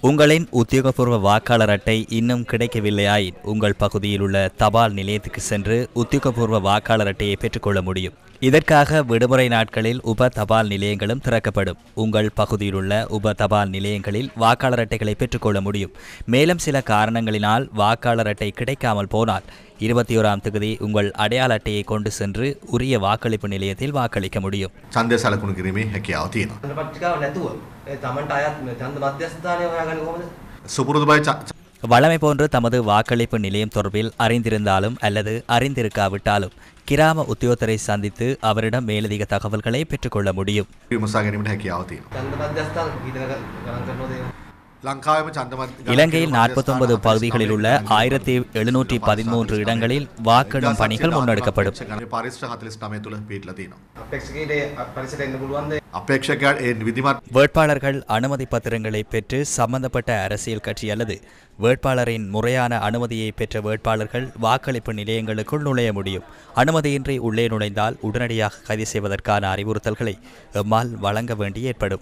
உங்களின் உத்தியோகபூர்வ வாக்காளர் அட்டை இன்னும் கிடைக்கவில்லையாயின் உங்கள் பகுதியில் உள்ள தபால் நிலையத்துக்கு சென்று உத்தியோகபூர்வ வாக்காளர் அட்டையை பெற்றுக்கொள்ள முடியும். இதற்காக விடுமுறை நாட்களில் உப தபால் நிலையங்களும் திறக்கப்படும். உங்கள் பகுதியில் உள்ள உப தபால் நிலையங்களில் வாக்காளர் அட்டைகளை பெற்றுக்கொள்ள முடியும். மேலும் சில காரணங்களினால் வாக்காளர் அட்டை கிடைக்காமல் போனால் இருபத்தி ஓராம் தேதி உங்கள் அடையாள அட்டையை கொண்டு சென்று உரிய வாக்களிப்பு நிலையத்தில் வாக்களிக்க முடியும் චන්දය සලකුණු කිරීමේ හැකියාව තියෙනවා. චන්ද පට්ටිකාව නැතුව ඒ තමන්ට අයත් චන්ද මධ්‍යස්ථානය හොයාගන්න කොහොමද? සුපුරුදු බයි ච- வழமை போன்று தமது வாக்களிப்பு நிலையம் தொடர்பில் அறிந்திருந்தாலும் அல்லது அறிந்திருக்காவிட்டாலும் கிராம உத்தியோகத்தரை சந்தித்து அவரிடம் மேலதிக தகவல்களை பெற்றுக்கொள்ள முடியும் இலங்கையில் நாற்பத்தி ஒன்பது பகுதிகளில் உள்ள ஆயிரத்தி எழுநூற்றி பதிமூன்று இடங்களில் வாக்கெடுப்பு பணிகள் முன்னெடுக்கப்படும். வேட்பாளர்கள் அனுமதி பத்திரங்களை பெற்று சம்பந்தப்பட்ட அரசியல் கட்சி அல்லது வேட்பாளரின் முறையான அனுமதியை பெற்ற வேட்பாளர்கள் வாக்களிப்பு நிலையங்களுக்குள் நுழைய முடியும். அனுமதியின்றி உள்ளே நுழைந்தால் உடனடியாக கைது செய்வதற்கான அறிவுறுத்தல்களை எம்மால் வழங்க வேண்டி ஏற்படும்.